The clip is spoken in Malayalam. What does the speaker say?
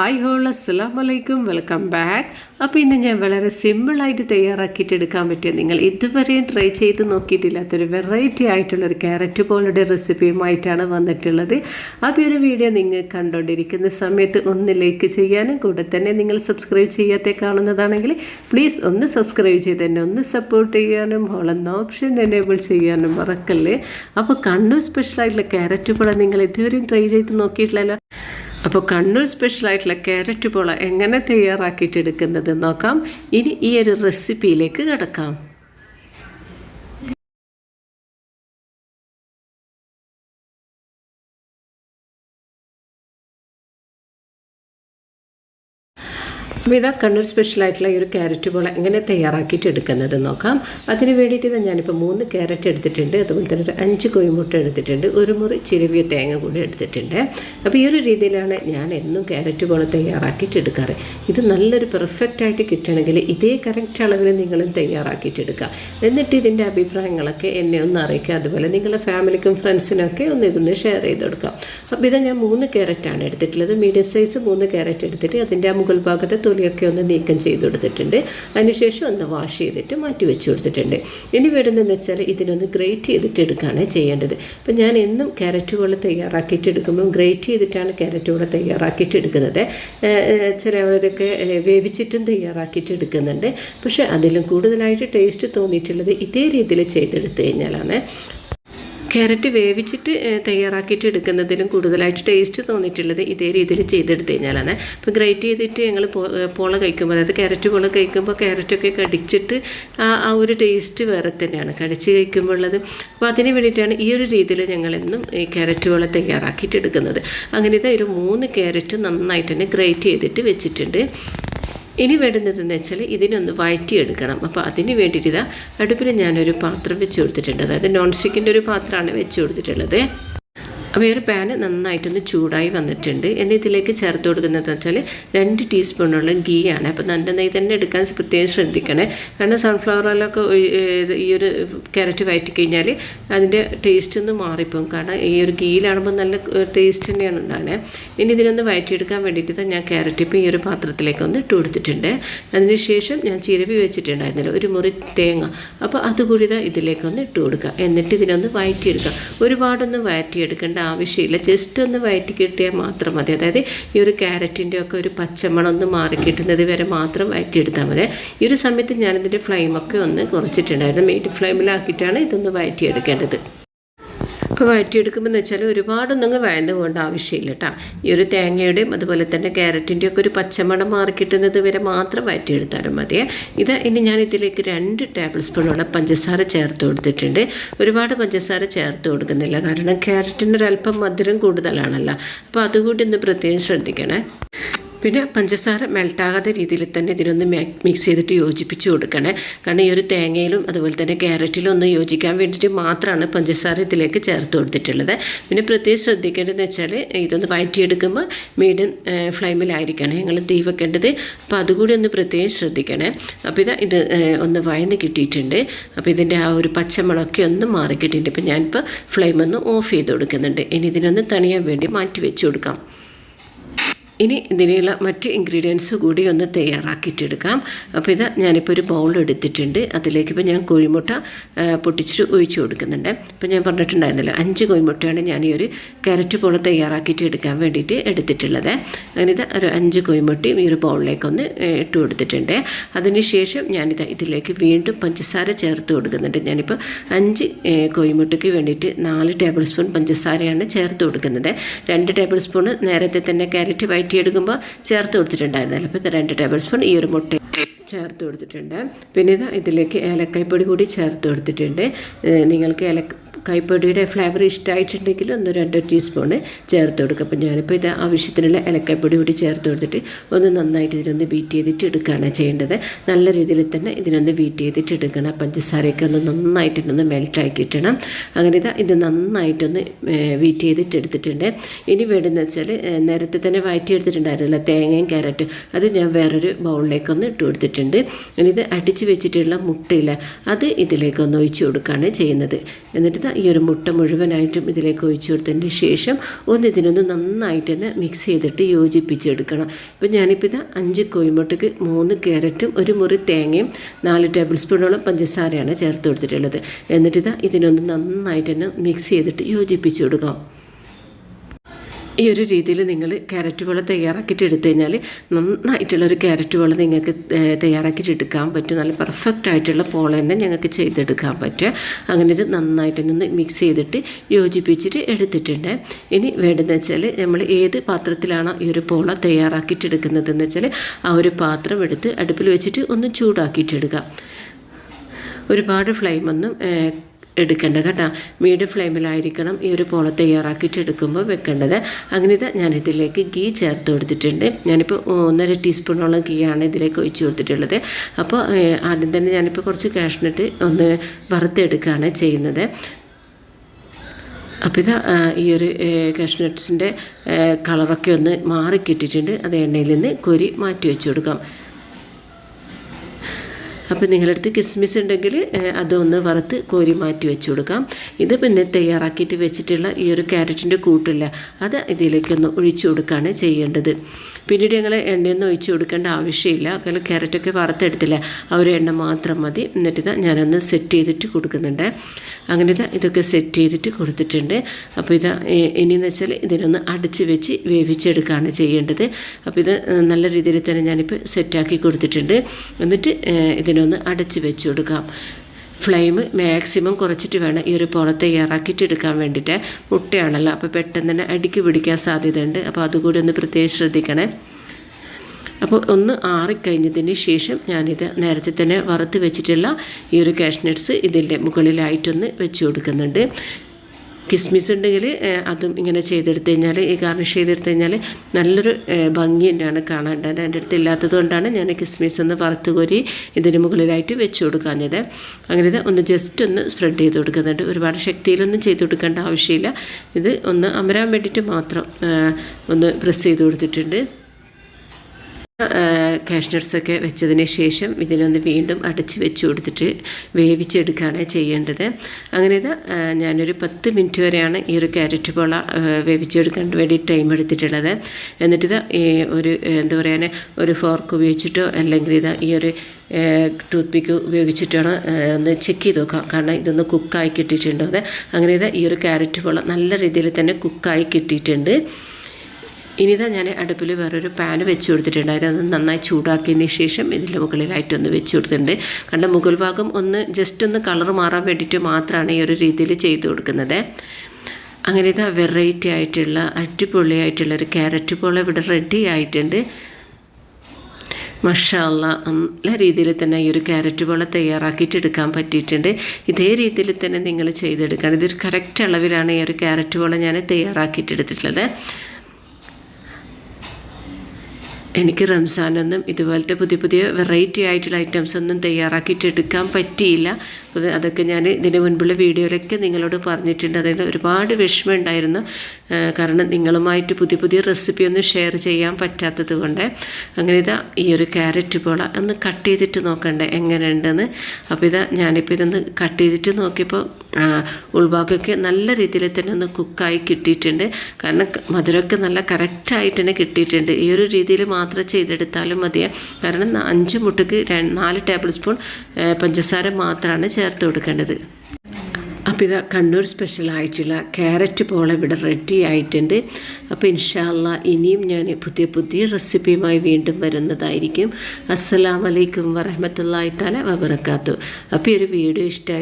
ഹായ് ഹോൾ അസ്സാം വലൈക്കും വെൽക്കം ബാക്ക് അപ്പോൾ ഇന്ന് ഞാൻ വളരെ സിമ്പിളായിട്ട് തയ്യാറാക്കിയിട്ട് എടുക്കാൻ പറ്റിയ നിങ്ങൾ ഇതുവരെയും ട്രൈ ചെയ്ത് നോക്കിയിട്ടില്ലാത്തൊരു വെറൈറ്റി ആയിട്ടുള്ളൊരു ക്യാരറ്റ് പോലുള്ള റെസിപ്പിയുമായിട്ടാണ് വന്നിട്ടുള്ളത്. അപ്പോൾ ഈ ഒരു വീഡിയോ നിങ്ങൾ കണ്ടുകൊണ്ടിരിക്കുന്ന സമയത്ത് ഒന്ന് ലൈക്ക് ചെയ്യാനും കൂടെ തന്നെ നിങ്ങൾ സബ്സ്ക്രൈബ് ചെയ്യാത്ത കാണുന്നതാണെങ്കിൽ പ്ലീസ് ഒന്ന് സബ്സ്ക്രൈബ് ചെയ്ത് തന്നെ ഒന്ന് സപ്പോർട്ട് ചെയ്യാനും ഹോളെന്ന ഓപ്ഷൻ എനേബിൾ ചെയ്യാനും മറക്കല്ലേ. അപ്പോൾ കണ്ണൂർ സ്പെഷ്യലായിട്ടുള്ള ക്യാരറ്റ് പോലെ നിങ്ങൾ ഇതുവരെയും ട്രൈ ചെയ്ത് നോക്കിയിട്ടില്ലല്ലോ? അപ്പോൾ കണ്ണൂർ സ്പെഷ്യലായിട്ടുള്ള ക്യാരറ്റ് പോള എങ്ങനെ തയ്യാറാക്കിയിട്ട് എടുക്കുന്നത് നോക്കാം. ഇനി ഈ ഒരു റെസിപ്പിയിലേക്ക് കിടക്കാം. അപ്പോൾ ഇതാ കണ്ണൂർ സ്പെഷ്യലായിട്ടുള്ള ഈ ഒരു ക്യാരറ്റ് പോള എങ്ങനെ തയ്യാറാക്കിയിട്ട് എടുക്കുന്നത് നോക്കാം. അതിന് വേണ്ടിയിട്ട് ഇതാ ഞാനിപ്പോൾ മൂന്ന് ക്യാരറ്റ് എടുത്തിട്ടുണ്ട്. അതുപോലെ തന്നെ ഒരു അഞ്ച് കൊയ്മുട്ട എടുത്തിട്ടുണ്ട്. ഒരു മുറി ചിരവിയ തേങ്ങ കൂടി എടുത്തിട്ടുണ്ട്. അപ്പോൾ ഈ ഒരു രീതിയിലാണ് ഞാൻ എന്നും ക്യാരറ്റ് പോള തയ്യാറാക്കിയിട്ട് എടുക്കാറ്. ഇത് നല്ലൊരു പെർഫെക്റ്റ് ആയിട്ട് കിട്ടണമെങ്കിൽ ഇതേ കറക്റ്റ് അളവിൽ നിങ്ങളും തയ്യാറാക്കിയിട്ട് എടുക്കുക. എന്നിട്ട് ഇതിന്റെ അഭിപ്രായങ്ങളൊക്കെ എന്നെ ഒന്ന് അറിയിക്കുക. അതുപോലെ നിങ്ങളുടെ ഫാമിലിക്കും ഫ്രണ്ട്സിനൊക്കെ ഒന്ന് ഇതൊന്ന് ഷെയർ ചെയ്ത് കൊടുക്കാം അപ്പോൾ ഇത് ഞാൻ മൂന്ന് ക്യാരറ്റാണ് എടുത്തിട്ടുള്ളത്. മീഡിയം സൈസ് മൂന്ന് ക്യാരറ്റ് എടുത്തിട്ട് അതിന്റെ ആ മുകൾ ഭാഗത്തെ തൊലിയൊക്കെ ഒന്ന് നീക്കം ചെയ്ത് കൊടുത്തിട്ടുണ്ട്. അതിനുശേഷം ഒന്ന് വാഷ് ചെയ്തിട്ട് മാറ്റി വെച്ച് കൊടുത്തിട്ടുണ്ട്. ഇനി വേണ്ടതെന്ന് വെച്ചാൽ ഇതിനൊന്ന് ഗ്രേറ്റ് ചെയ്തിട്ട് എടുക്കുകയാണ് ചെയ്യേണ്ടത്. അപ്പം ഞാൻ എന്നും ക്യാരറ്റ് പോലെ തയ്യാറാക്കിയിട്ട് എടുക്കുമ്പോൾ ഗ്രേറ്റ് ചെയ്തിട്ടാണ് ക്യാരറ്റ് പോലെ തയ്യാറാക്കിയിട്ട് എടുക്കുന്നത്. ചിലവരൊക്കെ വേവിച്ചിട്ടും തയ്യാറാക്കിയിട്ട് എടുക്കുന്നുണ്ട്. പക്ഷേ അതിലും കൂടുതലായിട്ട് ടേസ്റ്റ് തോന്നിയിട്ടുള്ളത് ഇതേ രീതിയിൽ ചെയ്തെടുത്ത് കഴിഞ്ഞാലാണ്. ക്യാരറ്റ് വേവിച്ചിട്ട് തയ്യാറാക്കിയിട്ട് എടുക്കുന്നതിലും കൂടുതലായിട്ട് ടേസ്റ്റ് തോന്നിയിട്ടുള്ളത് ഇതേ രീതിയിൽ ചെയ്തെടുത്ത് കഴിഞ്ഞാലാണ്. ഇപ്പോൾ ഗ്രേറ്റ് ചെയ്തിട്ട് ഞങ്ങൾ പോള കഴിക്കുമ്പോൾ അതായത് ക്യാരറ്റ് പോള കഴിക്കുമ്പോൾ ക്യാരറ്റൊക്കെ കടിച്ചിട്ട് ആ ആ ഒരു ടേസ്റ്റ് വേറെ തന്നെയാണ്. കടിച്ച് കഴിക്കുമ്പോൾ ഉള്ളത് അപ്പോൾ അതിന് വേണ്ടിയിട്ടാണ് ഈ ഒരു രീതിയിൽ ഞങ്ങളെന്നും ഈ ക്യാരറ്റ് പോള തയ്യാറാക്കിയിട്ട് എടുക്കുന്നത്. അങ്ങനത്തെ ഒരു മൂന്ന് ക്യാരറ്റ് നന്നായിട്ട് തന്നെ ഗ്രേറ്റ് ചെയ്തിട്ട് വെച്ചിട്ടുണ്ട്. ഇനി വേണ്ടുന്നതെന്ന് വെച്ചാൽ ഇതിനൊന്ന് വയറ്റിയെടുക്കണം. അപ്പോൾ അതിന് വേണ്ടിയിട്ട് ഇതാ അടുപ്പിൽ ഞാനൊരു പാത്രം വെച്ച് കൊടുത്തിട്ടുണ്ട്. അതായത് നോൺ സ്റ്റിക്കിന്റെ ഒരു പാത്രമാണ് വെച്ച് കൊടുത്തിട്ടുള്ളത്. അപ്പോൾ ഈ ഒരു പാന് നന്നായിട്ടൊന്ന് ചൂടായി വന്നിട്ടുണ്ട്. എന്നെ ഇതിലേക്ക് ചേർത്ത് കൊടുക്കുന്നത് വെച്ചാൽ രണ്ട് ടീസ്പൂണുള്ള ഗീ ആണ്. അപ്പോൾ നല്ല നെയ്യ് തന്നെ എടുക്കാൻ പ്രത്യേകം ശ്രദ്ധിക്കണേ. കാരണം സൺഫ്ലവർ ഓയിലൊക്കെ ഈ ഒരു ക്യാരറ്റ് വയറ്റി കഴിഞ്ഞാൽ അതിന്റെ ടേസ്റ്റ് ഒന്ന് മാറിപ്പോകും. കാരണം ഈ ഒരു ഗീയിലാണുമ്പോൾ നല്ല ടേസ്റ്റ് തന്നെയാണ് ഉണ്ടാകുന്നത്. ഇനി ഇതിനൊന്ന് വയറ്റിയെടുക്കാൻ വേണ്ടിയിട്ട് ഞാൻ ക്യാരറ്റ് ഇപ്പോൾ ഈ ഒരു പാത്രത്തിലേക്ക് ഒന്ന് ഇട്ട് കൊടുത്തിട്ടുണ്ട്. അതിനുശേഷം ഞാൻ ചിരവി വെച്ചിട്ടുണ്ടായിരുന്നില്ല. ഒരു മുറി തേങ്ങ. അപ്പോൾ അതുകൂടി ഇതിലേക്കൊന്ന് ഇട്ട് കൊടുക്കുക. എന്നിട്ട് ഇതിനൊന്ന് വയറ്റിയെടുക്കുക. ഒരുപാടൊന്നും വയറ്റിയെടുക്കേണ്ട ആവശ്യമില്ല. ജസ്റ്റ് ഒന്ന് വയറ്റി കിട്ടിയാൽ മാത്രം മതി. അതായത് ഈ ഒരു ക്യാരറ്റിന്റെ ഒക്കെ ഒരു പച്ചമണം ഒന്ന് മാറി കിട്ടുന്നത് വരെ മാത്രം വയറ്റിയെടുത്താൽ മതി. ഈ ഒരു സമയത്ത് ഞാനിതിന്റെ ഫ്ലെയിമൊക്കെ ഒന്ന് കുറച്ചിട്ടുണ്ടായിരുന്നു. മീഡിയം ഫ്ലെയിമിലാക്കിയിട്ടാണ് ഇതൊന്ന് വയറ്റിയെടുക്കേണ്ടത്. ഇപ്പോൾ വയറ്റിയെടുക്കുമ്പോൾ എന്ന് വെച്ചാൽ ഒരുപാടൊന്നും വയന്ന് പോകേണ്ട ആവശ്യമില്ല കേട്ടോ ഈ ഒരു തേങ്ങയുടെയും അതുപോലെ തന്നെ ക്യാരറ്റിന്റെയും ഒക്കെ ഒരു പച്ചമണം മാറി കിട്ടുന്നത് വരെ മാത്രം വയറ്റിയെടുത്താലും മതിയെ ഇത് ഇനി ഞാൻ ഇതിലേക്ക് രണ്ട് ടേബിൾ സ്പൂണോളം പഞ്ചസാര ചേർത്ത് കൊടുത്തിട്ടുണ്ട്. ഒരുപാട് പഞ്ചസാര ചേർത്ത് കൊടുക്കുന്നില്ല. കാരണം ക്യാരറ്റിനൊരല്പം മധുരം കൂടുതലാണല്ലോ. അപ്പോൾ അതുകൂടി ഒന്ന് പ്രത്യേകം ശ്രദ്ധിക്കണേ. പിന്നെ പഞ്ചസാര മെൽട്ടാകാത്ത രീതിയിൽ തന്നെ ഇതിനൊന്ന് മിക്സ് ചെയ്തിട്ട് യോജിപ്പിച്ച് കൊടുക്കണേ. കാരണം ഈ ഒരു തേങ്ങയിലും അതുപോലെ തന്നെ ക്യാരറ്റിലും ഒന്ന് യോജിക്കാൻ വേണ്ടിയിട്ട് മാത്രമാണ് പഞ്ചസാര ഇതിലേക്ക് ചേർത്ത് കൊടുത്തിട്ടുള്ളത്. പിന്നെ പ്രത്യേകം ശ്രദ്ധിക്കേണ്ടതെന്ന് വെച്ചാൽ ഇതൊന്ന് വയറ്റിയെടുക്കുമ്പോൾ മീഡിയം ഫ്ലെയിമിലായിരിക്കണം ഞങ്ങൾ തീ വെക്കേണ്ടത്. അപ്പോൾ അതുകൂടി ഒന്ന് പ്രത്യേകം ശ്രദ്ധിക്കണേ. അപ്പോൾ ഇത് ഇത് ഒന്ന് വയന്ന് കിട്ടിയിട്ടുണ്ട്. അപ്പോൾ ഇതിന്റെ ആ ഒരു പച്ചമുളകൊക്കെ ഒന്ന് മാറി കിട്ടിയിട്ടുണ്ട് ഇപ്പോൾ ഞാനിപ്പോൾ ഫ്ലെയിം ഒന്ന് ഓഫ് ചെയ്ത് കൊടുക്കുന്നുണ്ട്. ഇനി ഇതിനൊന്ന് തണിയാൻ വേണ്ടി മാറ്റി വെച്ച് കൊടുക്കാം. ഇനി ഇതിനുള്ള മറ്റ് ഇൻഗ്രീഡിയൻസ് കൂടി ഒന്ന് തയ്യാറാക്കിയിട്ടെടുക്കാം. അപ്പോൾ ഇത് ഞാനിപ്പോൾ ഒരു ബൗൾ എടുത്തിട്ടുണ്ട്. അതിലേക്ക് ഇപ്പോൾ ഞാൻ കോഴിമുട്ട പൊട്ടിച്ചിട്ട് ഒഴിച്ചു കൊടുക്കുന്നുണ്ട്. ഇപ്പോൾ ഞാൻ പറഞ്ഞിട്ടുണ്ടായിരുന്നില്ല അഞ്ച് കോഴിമുട്ടയാണ് ഞാൻ ഈ ഒരു ക്യാരറ്റ് പോലെ തയ്യാറാക്കിയിട്ട് എടുക്കാൻ വേണ്ടിയിട്ട് എടുത്തിട്ടുള്ളത്. അങ്ങനെ ഇത് ഒരു അഞ്ച് കോഴിമുട്ടയും ഈ ഒരു ബൗളിലേക്കൊന്ന് ഇട്ട് കൊടുത്തിട്ടുണ്ട്. അതിനുശേഷം ഞാനിത് ഇതിലേക്ക് വീണ്ടും പഞ്ചസാര ചേർത്ത് കൊടുക്കുന്നുണ്ട്. ഞാനിപ്പോൾ അഞ്ച് കോഴിമുട്ടയ്ക്ക് വേണ്ടിയിട്ട് നാല് ടേബിൾ സ്പൂൺ പഞ്ചസാരയാണ് ചേർത്ത് കൊടുക്കുന്നത്. രണ്ട് ടേബിൾ സ്പൂൺ നേരത്തെ തന്നെ ക്യാരറ്റ് വൈറ്റ് വഴറ്റിയെടുക്കുമ്പോൾ ചേർത്ത് കൊടുത്തിട്ടുണ്ടായിരുന്നല്ലോ. അപ്പോൾ രണ്ട് ടേബിൾ സ്പൂൺ ഈ ഒരു മുട്ട ചേർത്ത് കൊടുത്തിട്ടുണ്ട്. പിന്നെ ഇത് ഇതിലേക്ക് ഏലക്കായ്പൊടി കൂടി ചേർത്ത് കൊടുത്തിട്ടുണ്ട്. നിങ്ങൾക്ക് ഏലക്ക കൈപ്പൊടിയുടെ ഫ്ലേവർ ഇഷ്ടമായിട്ടുണ്ടെങ്കിൽ ഒന്ന് രണ്ടോ ടീസ്പൂണ് ചേർത്ത് കൊടുക്കുക. അപ്പോൾ ഞാനിപ്പോൾ ഇത് ആവശ്യത്തിനുള്ള ഇലക്കൈപ്പൊടി കൂടി ചേർത്ത് കൊടുത്തിട്ട് ഒന്ന് നന്നായിട്ട് ഇതിനൊന്ന് ബീറ്റ് ചെയ്തിട്ട് എടുക്കുകയാണ് ചെയ്യേണ്ടത്. നല്ല രീതിയിൽ തന്നെ ഇതിനൊന്ന് ബീറ്റ് ചെയ്തിട്ട് എടുക്കണം. പഞ്ചസാരയൊക്കെ ഒന്ന് നന്നായിട്ട് ഒന്ന് മെൽറ്റ് കിട്ടണം. അങ്ങനെ ഇതാ ഇത് നന്നായിട്ടൊന്ന് ബീറ്റ് ചെയ്തിട്ട് എടുത്തിട്ടുണ്ട്. ഇനി വേണ്ടതെന്ന് വെച്ചാൽ നേരത്തെ തന്നെ വയറ്റി എടുത്തിട്ടുണ്ടായിരുന്നല്ലോ തേങ്ങയും ക്യാരറ്റ്. അത് ഞാൻ വേറൊരു ബൗളിലേക്കൊന്ന് ഇട്ട് കൊടുത്തിട്ടുണ്ട്. ഇനി ഇത് അടിച്ച് വെച്ചിട്ടുള്ള മുട്ടയില്ല അത് ഇതിലേക്കൊന്ന് ഒഴിച്ച് കൊടുക്കുകയാണ് ചെയ്യുന്നത്. എന്നിട്ട് ഈ ഒരു മുട്ട മുഴുവനായിട്ടും ഇതിലേക്ക് ഒഴിച്ചു കൊടുത്തതിന് ശേഷം ഒന്ന് ഇതിനൊന്ന് നന്നായിട്ട് തന്നെ മിക്സ് ചെയ്തിട്ട് യോജിപ്പിച്ചെടുക്കണം. ഇപ്പം ഞാനിപ്പോൾ ഇതാ അഞ്ച് കോഴിമുട്ടയ്ക്ക് മൂന്ന് ക്യാരറ്റും ഒരു മുറി തേങ്ങയും നാല് ടേബിൾ സ്പൂണോളം പഞ്ചസാരയാണ് ചേർത്ത് കൊടുത്തിട്ടുള്ളത്. എന്നിട്ട് ഇതാ ഇതിനൊന്ന് നന്നായിട്ട് തന്നെ മിക്സ് ചെയ്തിട്ട് യോജിപ്പിച്ചു കൊടുക്കാം. ഈ ഒരു രീതിയിൽ നിങ്ങൾ ക്യാരറ്റ് വെള്ളം തയ്യാറാക്കിയിട്ട് എടുത്തു കഴിഞ്ഞാൽ നന്നായിട്ടുള്ളൊരു ക്യാരറ്റ് വെള്ളം നിങ്ങൾക്ക് തയ്യാറാക്കിയിട്ട് എടുക്കാൻ പറ്റും. നല്ല പെർഫെക്റ്റ് ആയിട്ടുള്ള പോള തന്നെ ഞങ്ങൾക്ക് ചെയ്തെടുക്കാൻ പറ്റുക. അങ്ങനെ ഇത് നന്നായിട്ട് നിന്ന് മിക്സ് ചെയ്തിട്ട് യോജിപ്പിച്ചിട്ട് എടുത്തിട്ടുണ്ട്. ഇനി വേണ്ടതെന്ന് വെച്ചാൽ നമ്മൾ ഏത് പാത്രത്തിലാണ് ഈ ഒരു പോള തയ്യാറാക്കിയിട്ട് എടുക്കുന്നതെന്ന് വെച്ചാൽ ആ ഒരു പാത്രം എടുത്ത് അടുപ്പിൽ വെച്ചിട്ട് ഒന്ന് ചൂടാക്കിയിട്ടെടുക്കുക ഒരുപാട് ഫ്ലെയിമൊന്നും ഏഹ്, എടുക്കേണ്ട കേട്ടോ. മീഡിയം ഫ്ലെയിമിലായിരിക്കണം ഈ ഒരു പോള തയ്യാറാക്കിയിട്ട് എടുക്കുമ്പോൾ വെക്കേണ്ടത്. അങ്ങനെ ഇത് ഞാനിതിലേക്ക് ഗീ ചേർത്ത് കൊടുത്തിട്ടുണ്ട്. ഞാനിപ്പോൾ ഒന്നര ടീസ്പൂണോളം ഗീ ആണ് ഇതിലേക്ക് ഒഴിച്ച് കൊടുത്തിട്ടുള്ളത്. അപ്പോൾ ആദ്യം തന്നെ ഞാനിപ്പോൾ കുറച്ച് കാഷ്നട്ട് ഒന്ന് വറുത്തെടുക്കുകയാണ് ചെയ്യുന്നത്. അപ്പോൾ ഇത് ഈ ഒരു കാഷ്നട്ട്സിന്റെ കളറൊക്കെ ഒന്ന് മാറി കിട്ടിയിട്ടുണ്ട്. അത് എണ്ണയിൽ നിന്ന് കൊരി മാറ്റി വെച്ച് കൊടുക്കാം. അപ്പോൾ നിങ്ങളടുത്ത് കിസ്മിസ് ഉണ്ടെങ്കിൽ അതൊന്ന് വറുത്ത് കോരി മാറ്റി വെച്ച് കൊടുക്കാം ഇത് പിന്നെ തയ്യാറാക്കിയിട്ട് വെച്ചിട്ടുള്ള ഈ ഒരു ക്യാരറ്റിന്റെ കൂട്ടില്ല. അത് ഇതിലേക്കൊന്ന് ഒഴിച്ചു കൊടുക്കുകയാണ് ചെയ്യേണ്ടത്. പിന്നീട് ഞങ്ങൾ എണ്ണയൊന്നും ഒഴിച്ചു കൊടുക്കേണ്ട ആവശ്യമില്ല. കാരണം ക്യാരറ്റൊക്കെ വറുത്തെടുത്തില്ല. ആ ഒരു എണ്ണ മാത്രം മതി. എന്നിട്ട് ഇതാ ഞാനൊന്ന് സെറ്റ് ചെയ്തിട്ട് കൊടുക്കുന്നുണ്ട്. അങ്ങനെ ഇതാ ഇതൊക്കെ സെറ്റ് ചെയ്തിട്ട് കൊടുത്തിട്ടുണ്ട്. അപ്പോൾ ഇതാ ഇനിയെന്ന് വെച്ചാൽ ഇതിനൊന്ന് അടച്ച് വെച്ച് വേവിച്ചെടുക്കുകയാണ് ചെയ്യേണ്ടത്. അപ്പോൾ ഇത് നല്ല രീതിയിൽ തന്നെ ഞാനിപ്പോൾ സെറ്റാക്കി കൊടുത്തിട്ടുണ്ട്. എന്നിട്ട് ഏഹ്, ഇതിനൊന്ന് അടച്ച് വെച്ച് കൊടുക്കാം. ഫ്ലെയിം മാക്സിമം കുറച്ചിട്ട് വേണം ഈ ഒരു പുറത്തെ ഇറക്കിയിട്ട് എടുക്കാൻ വേണ്ടിയിട്ട്. മുട്ടയാണല്ലോ അപ്പോൾ പെട്ടെന്ന് തന്നെ അടിക്ക് പിടിക്കാൻ സാധ്യതയുണ്ട്. അപ്പോൾ അതുകൂടി ഒന്ന് പ്രത്യേകം ശ്രദ്ധിക്കണേ. അപ്പോൾ ഒന്ന് ആറിക്കഴിഞ്ഞതിന് ശേഷം ഞാനിത് നേരത്തെ തന്നെ വറുത്ത് വെച്ചിട്ടുള്ള ഈ ഒരു കാഷ്നട്ട്സ് ഇതിന്റെ മുകളിലായിട്ടൊന്ന് വെച്ച് കൊടുക്കുന്നുണ്ട്. കിസ്മിസ് ഉണ്ടെങ്കിൽ അതും ഇങ്ങനെ ചെയ്തെടുത്ത് കഴിഞ്ഞാൽ ഈ ഗാർണിഷ് ചെയ്തെടുത്ത് കഴിഞ്ഞാൽ നല്ലൊരു ഭംഗി തന്നെയാണ് കാണേണ്ടത് എന്റെ അടുത്ത് ഇല്ലാത്തത് കൊണ്ടാണ് ഞാൻ കിസ്മിസ് ഒന്ന് വറുത്ത് കോരി ഇതിന് മുകളിലായിട്ട് വെച്ച് കൊടുക്കാഞ്ഞത്. അങ്ങനെ ഇത് ഒന്ന് ജസ്റ്റ് ഒന്ന് സ്പ്രെഡ് ചെയ്ത് കൊടുക്കുന്നുണ്ട്. ഒരുപാട് ശക്തിയിലൊന്നും ചെയ്ത് കൊടുക്കേണ്ട ആവശ്യമില്ല. ഇത് ഒന്ന് അമരാൻ വേണ്ടിയിട്ട് മാത്രം ഒന്ന് പ്രസ് ചെയ്ത് കൊടുത്തിട്ടുണ്ട്. കാഷ്നട്ട്സൊക്കെ വെച്ചതിന് ശേഷം ഇതിനൊന്ന് വീണ്ടും അടച്ച് വെച്ച് കൊടുത്തിട്ട് വേവിച്ചെടുക്കുകയാണ് ചെയ്യേണ്ടത്. അങ്ങനെ ഇത് ഞാനൊരു പത്ത് മിനിറ്റ് വരെയാണ് ഈ ഒരു ക്യാരറ്റ് പോള വേവിച്ചെടുക്കാൻ വേണ്ടി ടൈം എടുത്തിട്ടുള്ളത്. എന്നിട്ടിത് ഈ ഒരു എന്താ പറയുക ഒരു ഫോർക്ക് ഉപയോഗിച്ചിട്ടോ അല്ലെങ്കിൽ ഇത് ഈ ഒരു ടൂത്ത് പിക്ക് ഉപയോഗിച്ചിട്ടാണ് ഒന്ന് ചെക്ക് ചെയ്ത് നോക്കാം. കാരണം ഇതൊന്ന് കുക്കായി കിട്ടിയിട്ടുണ്ടോ അങ്ങനെ ഇത് ഈ ഒരു ക്യാരറ്റ് പോള നല്ല രീതിയിൽ തന്നെ കുക്കായി കിട്ടിയിട്ടുണ്ട്. ഇനിതാ ഞാൻ അടുപ്പിൽ വേറൊരു പാൻ വെച്ച് കൊടുത്തിട്ടുണ്ട് അത് നന്നായി ചൂടാക്കിയതിന് ശേഷം ഇതിന്റെ മുകളിലായിട്ടൊന്ന് വെച്ച് കൊടുത്തിട്ടുണ്ട്. കാരണം മുകൾ ഭാഗം ഒന്ന് ജസ്റ്റ് ഒന്ന് കളർ മാറാൻ വേണ്ടിയിട്ട് മാത്രമാണ് ഈ ഒരു രീതിയിൽ ചെയ്തു കൊടുക്കുന്നത്. അങ്ങനെ ഇതാ വെറൈറ്റി ആയിട്ടുള്ള അടിപൊളിയായിട്ടുള്ള ഒരു ക്യാരറ്റ് പോലെ ഇവിടെ റെഡി ആയിട്ടുണ്ട്. മഷാല്ല നല്ല രീതിയിൽ തന്നെ ഈ ഒരു ക്യാരറ്റ് പോലെ തയ്യാറാക്കിയിട്ട് എടുക്കാൻ പറ്റിയിട്ടുണ്ട്. ഇതേ രീതിയിൽ തന്നെ നിങ്ങൾ ചെയ്തെടുക്കണം. ഇതൊരു കറക്റ്റ് അളവിലാണ് ഈ ഒരു ക്യാരറ്റ് പോലെ ഞാൻ തയ്യാറാക്കിയിട്ട് എടുത്തിട്ടുള്ളത്. എനിക്ക് റംസാനൊന്നും ഇതുപോലത്തെ പുതിയ പുതിയ വെറൈറ്റി ആയിട്ടുള്ള ഐറ്റംസ് ഒന്നും തയ്യാറാക്കിയിട്ട് എടുക്കാൻ പറ്റിയില്ല. അപ്പോൾ അതൊക്കെ ഞാൻ ഇതിന് മുൻപുള്ള വീഡിയോയിലൊക്കെ നിങ്ങളോട് പറഞ്ഞിട്ടുണ്ട്. അതിൽ ഒരുപാട് വിഷമം ഉണ്ടായിരുന്നു. കാരണം നിങ്ങളുമായിട്ട് പുതിയ പുതിയ റെസിപ്പി ഒന്നും ഷെയർ ചെയ്യാൻ പറ്റാത്തത് കൊണ്ട് അങ്ങനെ ഇതാ ഈ ഒരു ക്യാരറ്റ് പോള ഒന്ന് കട്ട് ചെയ്തിട്ട് നോക്കണ്ടേ എങ്ങനെയുണ്ടെന്ന്. അപ്പോൾ ഇതാ ഞാനിപ്പോൾ ഇതൊന്ന് കട്ട് ചെയ്തിട്ട് നോക്കിയപ്പോൾ ഉൾഭാഗമൊക്കെ നല്ല രീതിയിൽ തന്നെ ഒന്ന് കുക്കായി കിട്ടിയിട്ടുണ്ട്. കാരണം മധുരമൊക്കെ നല്ല കറക്റ്റായിട്ട് തന്നെ കിട്ടിയിട്ടുണ്ട്. ഈ ഒരു രീതിയിൽ മാത്രം ചെയ്തെടുത്താലും മതിയാണ് കാരണം അഞ്ച് മുട്ടക്ക് നാല് ടേബിൾ സ്പൂൺ പഞ്ചസാര മാത്രമാണ് ചേർത്ത് കൊടുക്കേണ്ടത്. അപ്പോൾ ഇത് കണ്ണൂർ സ്പെഷ്യലായിട്ടുള്ള ക്യാരറ്റ് പോളെ ഇവിടെ റെഡി ആയിട്ടുണ്ട്. അപ്പോൾ ഇൻഷാല്ല ഇനിയും ഞാൻ പുതിയ പുതിയ റെസിപ്പിയുമായി വീണ്ടും വരുന്നതായിരിക്കും. അസ്സലാമലൈക്കും വറഹമത്തല്ലായി തല വബർക്കാത്തു അപ്പോൾ ഈ ഒരു വീഡിയോ ഇഷ്ടമായി